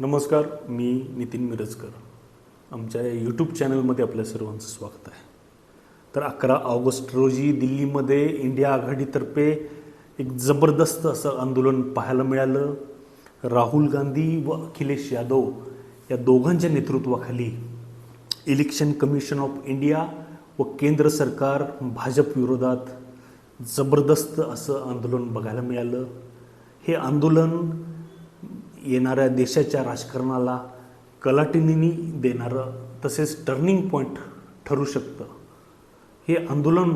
नमस्कार मी नितीन मिरजकर. आमच्या यूट्यूब चॅनलमध्ये आपल्या सर्वांचं स्वागत आहे. तर अकरा ऑगस्ट रोजी दिल्लीमध्ये इंडिया आघाडीतर्फे एक जबरदस्त असं आंदोलन पाहायला मिळालं. राहुल गांधी व अखिलेश यादव या दोघांच्या नेतृत्वाखाली इलेक्शन कमिशन ऑफ इंडिया व केंद्र सरकार भाजप विरोधात जबरदस्त असं आंदोलन बघायला मिळालं. हे आंदोलन येणाऱ्या देशाच्या राजकारणाला कलाटिनी देणारं तसेच टर्निंग पॉईंट ठरू शकतं. हे आंदोलन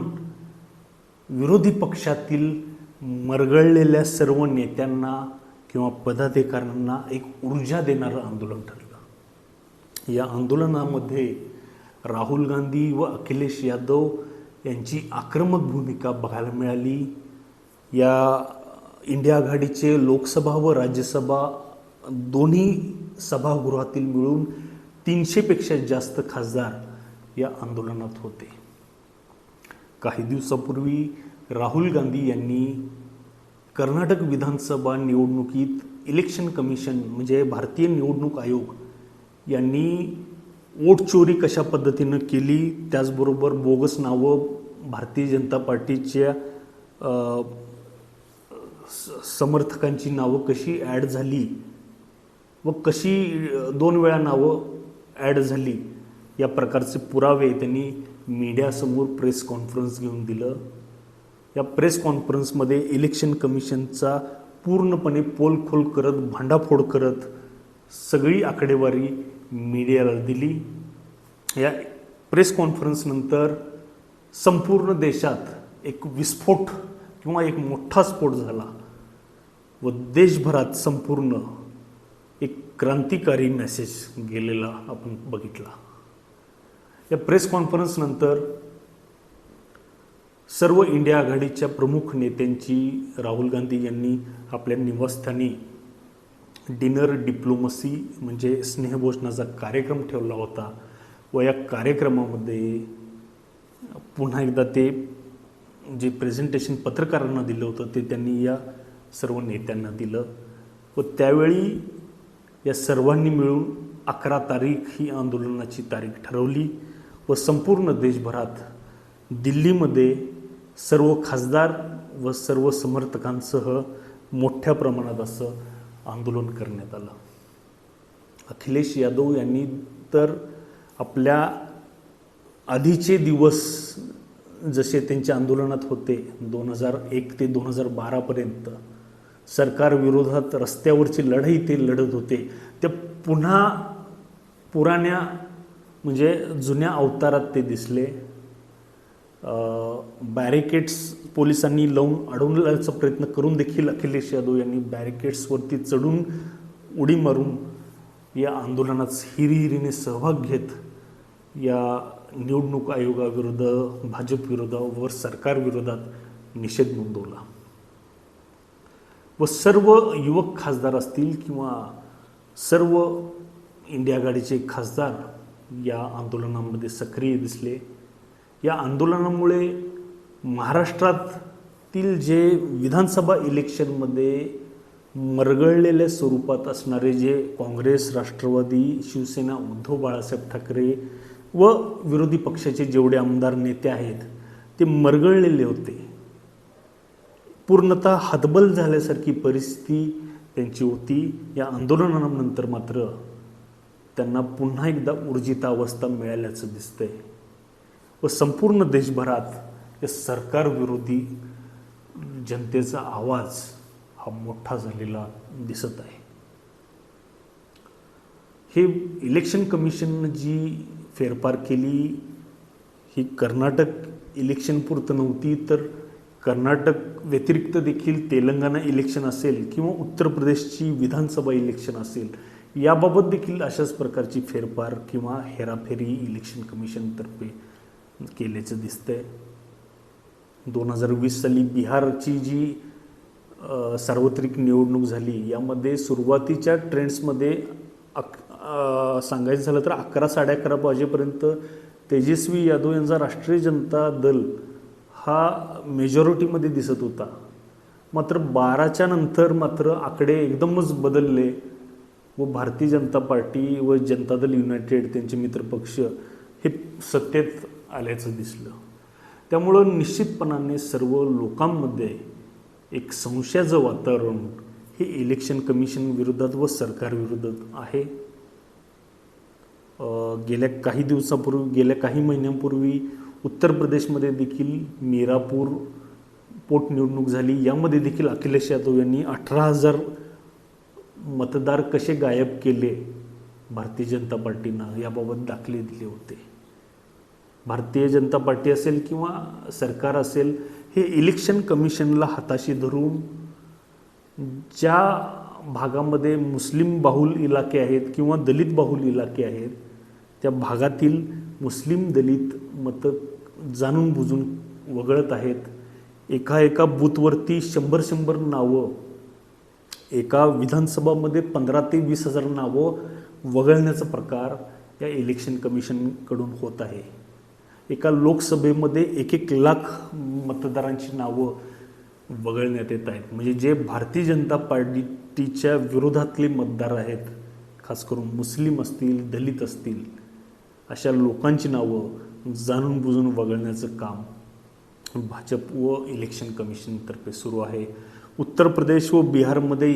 विरोधी पक्षातील मरगळलेल्या सर्व नेत्यांना किंवा पदाधिकाऱ्यांना एक ऊर्जा देणारं आंदोलन ठरलं. या आंदोलनामध्ये राहुल गांधी व अखिलेश यादव यांची आक्रमक भूमिका बघायला मिळाली. या इंडिया आघाडीचे लोकसभा व राज्यसभा दोन्ही सभागृहातील मिळून तीनशेपेक्षा जास्त खासदार या आंदोलनात होते. काही दिवसापूर्वी राहुल गांधी यांनी कर्नाटक विधानसभा निवडणुकीत इलेक्शन कमिशन म्हणजे भारतीय निवडणूक आयोग यांनी वोट चोरी कशा पद्धतीनं केली त्याचबरोबर बोगस नावं भारतीय जनता पार्टीच्या स- समर्थकांची नावं कशी ॲड झाली व कशी दोन वेळा नावं ॲड झाली या प्रकारचे पुरावे त्यांनी मीडियासमोर प्रेस कॉन्फरन्स घेऊन दिलं. या प्रेस कॉन्फरन्समध्ये इलेक्शन कमिशनचा पूर्णपणे पोलखोल करत भांडाफोड करत सगळी आकडेवारी मीडियाला दिली. या प्रेस कॉन्फरन्सनंतर संपूर्ण देशात एक विस्फोट किंवा एक मोठा स्फोट झाला व देशभरात संपूर्ण एक क्रांतिकारी मेसेज गेलेला आपण बघितला. या प्रेस कॉन्फरन्सनंतर सर्व इंडिया आघाडीच्या प्रमुख नेत्यांची राहुल गांधी यांनी आपल्या निवासस्थानी डिनर डिप्लोमसी म्हणजे स्नेहभोजनाचा कार्यक्रम ठेवला होता व या कार्यक्रमामध्ये पुन्हा एकदा ते जे प्रेझेंटेशन पत्रकारांना दिलं होतं ते त्यांनी या सर्व नेत्यांना दिलं व त्यावेळी या सर्वांनी मिळून अकरा तारीख ही आंदोलनाची तारीख ठरवली व संपूर्ण देशभरात दिल्लीमध्ये सर्व खासदार व सर्व समर्थकांसह मोठ्या प्रमाणात असं आंदोलन करण्यात आलं. अखिलेश यादव यांनी तर आपल्या आधीचे दिवस जसे त्यांच्या आंदोलनात होते दोन हजार एक ते दोन हजार बारापर्यंत सरकारविरोधात रस्त्यावरची लढाई ते लढत होते. त्या पुन्हा पुराण्या म्हणजे जुन्या अवतारात ते दिसले. बॅरिकेड्स पोलिसांनी लावून अडवण्याचा प्रयत्न करून देखील अखिलेश यादव यांनी बॅरिकेड्सवरती चढून उडी मारून या आंदोलनात हिरिहिरीने सहभाग घेत या निवडणूक आयोगाविरुद्ध भाजपविरोधावर सरकारविरोधात निषेध नोंदवला. व सर्व युवक खासदार असतील किंवा सर्व इंडिया आघाडीचे खासदार या आंदोलनामध्ये सक्रिय दिसले. या आंदोलनामुळे महाराष्ट्रातील जे विधानसभा इलेक्शनमध्ये मरगळलेल्या स्वरूपात असणारे जे काँग्रेस राष्ट्रवादी शिवसेना उद्धव बाळासाहेब ठाकरे व विरोधी पक्षाचे जेवढे आमदार नेते आहेत ते मरगळलेले होते. पूर्णतः हतबल झाल्यासारखी परिस्थिती त्यांची होती. या आंदोलनानंतर मात्र त्यांना पुन्हा एकदा ऊर्जित अवस्था मिळाल्याचं दिसतंय. व संपूर्ण देशभरात या सरकारविरोधी जनतेचा आवाज हा मोठा झालेला दिसत आहे. हे इलेक्शन कमिशननं जी फेरफार केली ही कर्नाटक इलेक्शनपुरतं नव्हती तर कर्नाटक व्यतिरिक्त देखील तेलंगणा इलेक्शन असेल किंवा उत्तर प्रदेशची विधानसभा इलेक्शन असेल याबाबत देखील अशाच प्रकारची फेरफार किंवा हेराफेरी इलेक्शन कमिशनतर्फे केल्याचं दिसतंय. दोन हजार वीस साली बिहारची जी सार्वत्रिक निवडणूक झाली यामध्ये सुरुवातीच्या ट्रेंड्समध्ये अक सांगायचं झालं तर अकरा साडे अकरा वाजेपर्यंत तेजस्वी यादव यांचा राष्ट्रीय जनता दल हा मेजॉरिटीमध्ये दिसत होता. मात्र बाराच्या नंतर मात्र आकडे एकदमच बदलले व भारतीय जनता पार्टी व जनता दल युनायटेड त्यांचे मित्रपक्ष हे सत्तेत आल्याचं दिसलं. त्यामुळं निश्चितपणाने सर्व लोकांमध्ये एक संशयाचं वातावरण हे इलेक्शन कमिशन विरोधात व सरकारविरोधात आहे. गेल्या काही दिवसापूर्वी गेल्या काही महिन्यांपूर्वी उत्तर प्रदेशमध्ये देखील मीरापूर पोटनिवडणूक झाली. यामध्ये देखील अखिलेश यादव यांनी अठरा हजार मतदार कसे गायब केले? भारतीय जनता पार्टीनं याबाबत दाखले दिले होते. भारतीय जनता पार्टी असेल किंवा सरकार असेल हे इलेक्शन कमिशनला हाताशी धरून ज्या भागामध्ये मुस्लिम बाहुल इलाके आहेत किंवा दलित बाहुल इलाके आहेत त्या भागातील मुस्लिम दलित मतं जाणून बुजून वगळत आहेत. एका एका बूथवरती शंभर शंभर नावं एका विधानसभामध्ये पंधरा ते वीस हजार नावं वगळण्याचा प्रकार या इलेक्शन कमिशनकडून होत आहे. एका लोकसभेमध्ये एक एक लाख मतदारांची नावं वगळण्यात येत आहेत. म्हणजे जे भारतीय जनता पार्टीच्या विरोधातले मतदार आहेत खास करून मुस्लिम असतील दलित असतील अशा लोकांची नावं जाणून बुजून वगळण्याचं काम भाजप व इलेक्शन कमिशनतर्फे सुरू आहे. उत्तर प्रदेश व बिहारमध्ये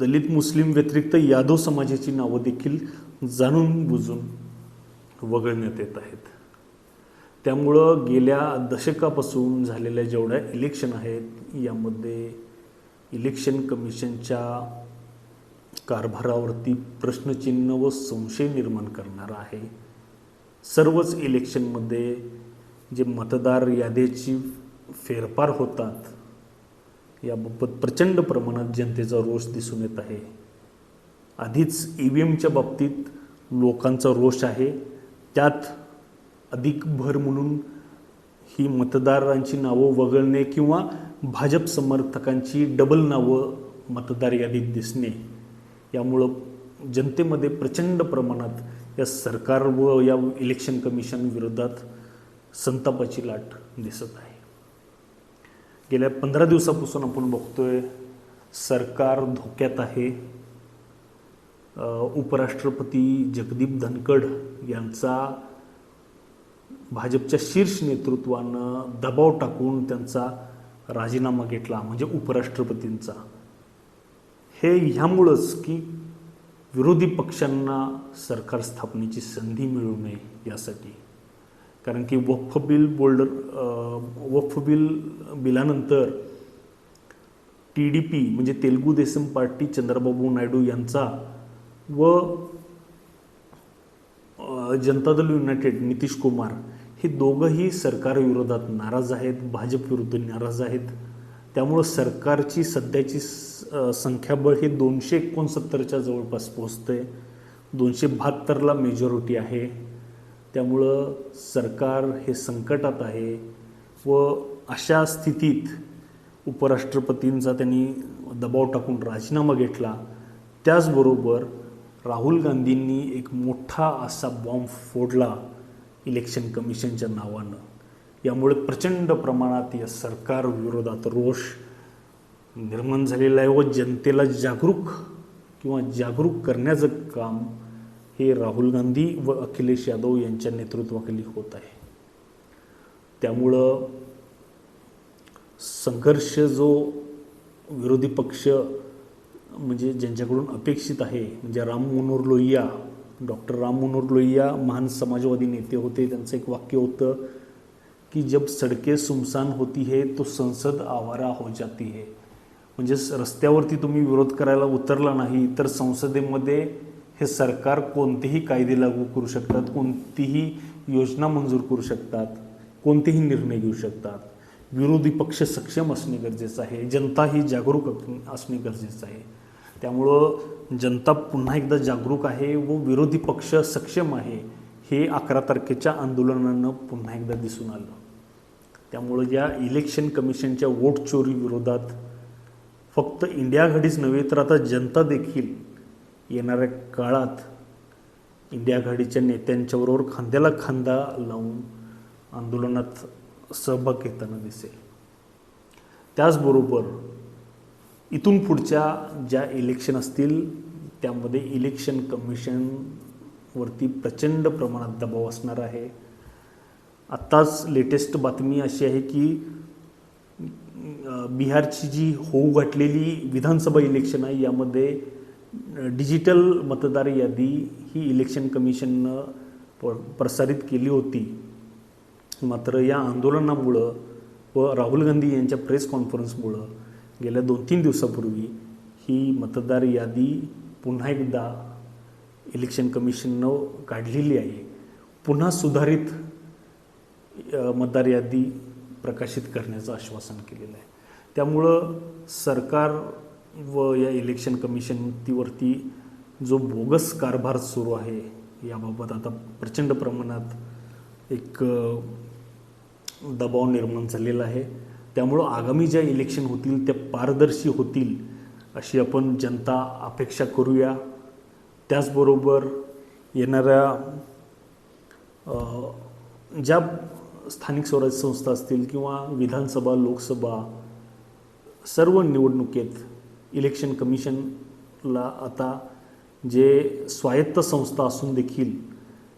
दलित मुस्लिम व्यतिरिक्त यादव समाजाची नावं देखील जाणून बुजून वगळण्यात येत आहेत. त्यामुळं गेल्या दशकापासून झालेल्या जेवढ्या इलेक्शन आहेत यामध्ये इलेक्शन कमिशनच्या कारभारावरती प्रश्नचिन्ह व संशय निर्माण करणारा आहे. सर्वच इलेक्शनमध्ये जे मतदार यादीची फेरफार होतात याबाबत प्रचंड प्रमाणात जनतेचा रोष दिसून येत आहे. आधीच ई व्ही एमच्या बाबतीत लोकांचा रोष आहे. त्यात अधिक भर म्हणून ही मतदारांची नावं वगळणे किंवा भाजप समर्थकांची डबल नावं मतदार यादीत दिसणे यामुळं जनतेमध्ये प्रचंड प्रमाणात या सरकार व या इलेक्शन कमिशन विरोधात संतापाची लाट दिसत आहे. गेल्या पंधरा दिवसापासून आपण बघतोय सरकार धोक्यात आहे. उपराष्ट्रपती जगदीप धनखड यांचा भाजपच्या शीर्ष नेतृत्वानं दबाव टाकून त्यांचा राजीनामा घेतला म्हणजे उपराष्ट्रपतींचा. हे ह्यामुळंच की विरोधी पक्षांना सरकार स्थापनेची संधी मिळू नये यासाठी. कारण की वक्फ बिल बोल्डर वक्फ बिल बिलानंतर टी डी पी म्हणजे तेलुगू देसम पार्टी चंद्रबाबू नायडू यांचा व जनता दल युनायटेड नितीश कुमार हे दोघंही सरकारविरोधात नाराज आहेत भाजप विरुद्ध नाराज आहेत. त्यामुळं सरकारची सध्याची स- संख्याबळ हे दोनशे एकोणसत्तरच्या जवळपास पोहोचतंय. दोनशे बहात्तरला मेजॉरिटी आहे. त्यामुळं सरकार हे संकटात आहे व अशा स्थितीत उपराष्ट्रपतींचा त्यांनी दबाव टाकून राजीनामा घेतला. त्याचबरोबर राहुल गांधींनी एक मोठा असा बॉम्ब फोडला इलेक्शन कमिशनच्या नावानं. यामुळे प्रचंड प्रमाणात या सरकार विरोधात रोष निर्माण झालेला आहे व जनतेला जागरूक किंवा जागरूक करण्याचं काम हे राहुल गांधी व अखिलेश यादव यांच्या नेतृत्वाखाली होत आहे. त्यामुळं संघर्ष जो विरोधी पक्ष म्हणजे ज्यांच्याकडून अपेक्षित आहे म्हणजे राम मनोहर लोहिया डॉक्टर राम मनोहर लोहिया महान समाजवादी नेते होते त्यांचं एक वाक्य होतं की जब सडके सुमसान होती है तो संसद आवारा हो जाती है। म्हणजे स- रस्त्यावरती तुम्ही विरोध करायला उतरला नाही तर संसदेमध्ये हे सरकार कोणतेही कायदे लागू करू शकतात कोणतीही योजना मंजूर करू शकतात कोणतेही निर्णय घेऊ शकतात. विरोधी पक्ष सक्षम असणे गरजेचं आहे जनता ही जागरूक असणे गरजेचं आहे. त्यामुळं जनता पुन्हा एकदा जागरूक आहे व विरोधी पक्ष सक्षम आहे हे अकरा तारखेच्या आंदोलनानं पुन्हा एकदा दिसून आलं. त्यामुळं या इलेक्शन कमिशनच्या वोट चोरी विरोधात फक्त इंडिया घडीच नव्हे तर आता जनता देखील येणाऱ्या काळात इंडिया आघाडीच्या नेत्यांच्याबरोबर खांद्याला खांदा लावून आंदोलनात सहभाग घेताना दिसेल. त्याचबरोबर इथून पुढच्या ज्या इलेक्शन असतील त्यामध्ये इलेक्शन कमिशनवरती प्रचंड प्रमाणात दबाव असणार आहे. आत्ताच लेटेस्ट बातमी अशी आहे की बिहारची जी होऊ घातलेली विधानसभा इलेक्शन आहे यामध्ये डिजिटल मतदार यादी ही इलेक्शन कमिशननं प प्रसारित केली होती. मात्र या आंदोलनामुळं व राहुल गांधी यांच्या प्रेस कॉन्फरन्समुळं गेल्या दोन तीन दिवसापूर्वी ही मतदार यादी पुन्हा एकदा इलेक्शन कमिशननं काढलेली आहे. पुन्हा सुधारित मतदार यादी प्रकाशित करण्याचं आश्वासन केलेलं आहे. त्यामुळं सरकार व या इलेक्शन कमिशनवरती जो बोगस कारभार सुरू आहे याबाबत आता प्रचंड प्रमाणात एक दबाव निर्माण झालेला आहे. त्यामुळं आगामी ज्या इलेक्शन होतील त्या पारदर्शी होतील अशी आपण जनता अपेक्षा करूया. त्याचबरोबर येणाऱ्या ज्या स्थानिक स्वराज्य संस्था असतील किंवा विधानसभा लोकसभा सर्व निवडणुकीत इलेक्शन कमिशनला आता जे स्वायत्त संस्था असून देखील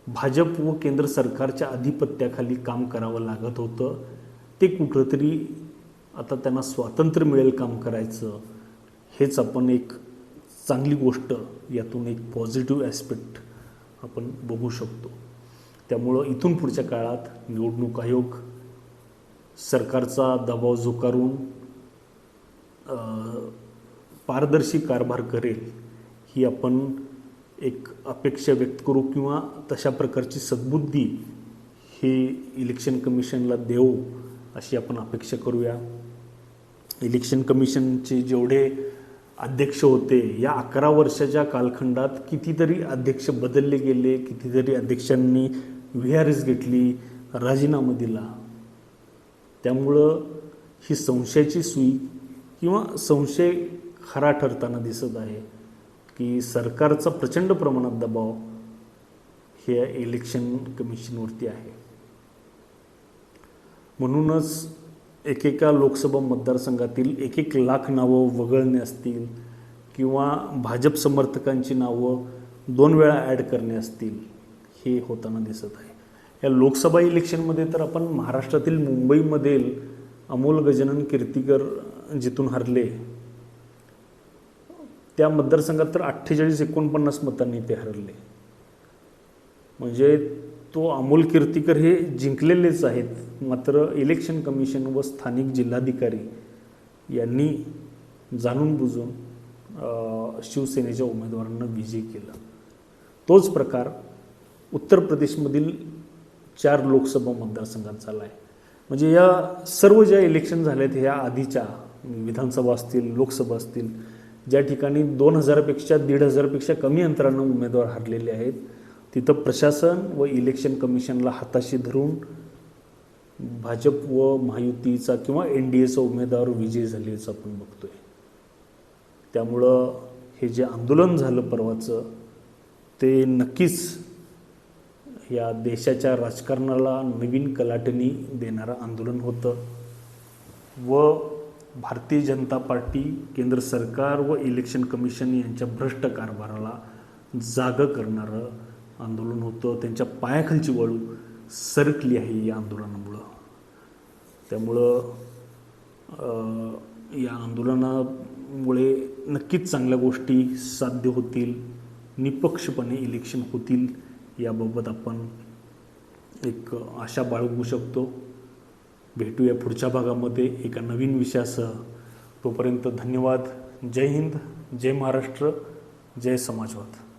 भाजप व केंद्र सरकारच्या अधिपत्याखाली काम करावं लागत होतं. ते कुठंतरी आता त्यांना स्वातंत्र्य मिळेल काम करायचं हेच आपण एक चांगली गोष्ट यातून एक पॉझिटिव्ह ॲस्पेक्ट आपण बघू शकतो. त्यामुळं इथून पुढच्या काळात निवडणूक आयोग सरकारचा दबाव झुकारून पारदर्शी कारभार करेल ही आपण एक अपेक्षा व्यक्त करू किंवा तशा प्रकारची सद्बुद्धी हे इलेक्शन कमिशनला देऊ अशी आपण अपेक्षा करूया. इलेक्शन कमिशनचे जेवढे अध्यक्ष होते या अकरा वर्षाच्या कालखंडात कितीतरी अध्यक्ष बदलले गेले कितीतरी अध्यक्षांनी व्ही आर एस घेतली राजीनामा दिला. त्यामुळं ही संशयाची सुई किंवा संशय खरा ठरताना दिसत आहे की सरकारचा प्रचंड प्रमाणात दबाव हे इलेक्शन कमिशनवरती आहे. म्हणूनच एकेका लोकसभा मतदारसंघातील एक एक लाख नावं वगळणे असतील किंवा भाजप समर्थकांची नावं दोन वेळा ॲड करणे असतील हे होताना दिसत आहे. या लोकसभा इलेक्शनमध्ये तर आपण महाराष्ट्रातील मुंबईमधील अमोल गजानन कीर्तीकर जिथून हरले त्या मतदारसंघात तर अठ्ठेचाळीस एकोणपन्नास मतांनी ते हरले. म्हणजे तो अमोल कीर्तीकर हे जिंकलेलेच आहेत. मात्र इलेक्शन कमिशन व स्थानिक जिल्हाधिकारी यांनी जाणून बुजून शिवसेनेच्या उमेदवारांना विजयी केलं. तोच प्रकार उत्तर प्रदेशमधील चार लोकसभा मतदारसंघात झाला आहे म्हणजे या सर्व ज्या इलेक्शन झाल्या आहेत ह्या आधीच्या विधानसभा असतील लोकसभा असतील ज्या ठिकाणी दोन हजारापेक्षा दीड हजारपेक्षा कमी अंतरानं उमेदवार हरलेले आहेत तिथं प्रशासन व इलेक्शन कमिशनला हाताशी धरून भाजप व महायुतीचा किंवा एन डी एचा उमेदवार विजयी झाल्याचं आपण बघतोय. त्यामुळं हे जे आंदोलन झालं परवाचं ते नक्कीच या देशाच्या राजकारणाला नवीन कलाटणी देणारं आंदोलन होतं. व भारतीय जनता पार्टी केंद्र सरकार व इलेक्शन कमिशन यांच्या भ्रष्ट कारभाराला जागं करणारं आंदोलन होतं. त्यांच्या पायाखालची वाळू सरकली आहे या आंदोलनामुळं. त्यामुळं या आंदोलनामुळे नक्कीच चांगल्या गोष्टी साध्य होतील निपक्षपणे इलेक्शन होतील. याबाबत आपण एक आशा बाळगू शकतो. भेटूया पुढच्या भागामध्ये एका नवीन विषयासह. तोपर्यंत धन्यवाद. जय हिंद जय महाराष्ट्र जय समाजवाद.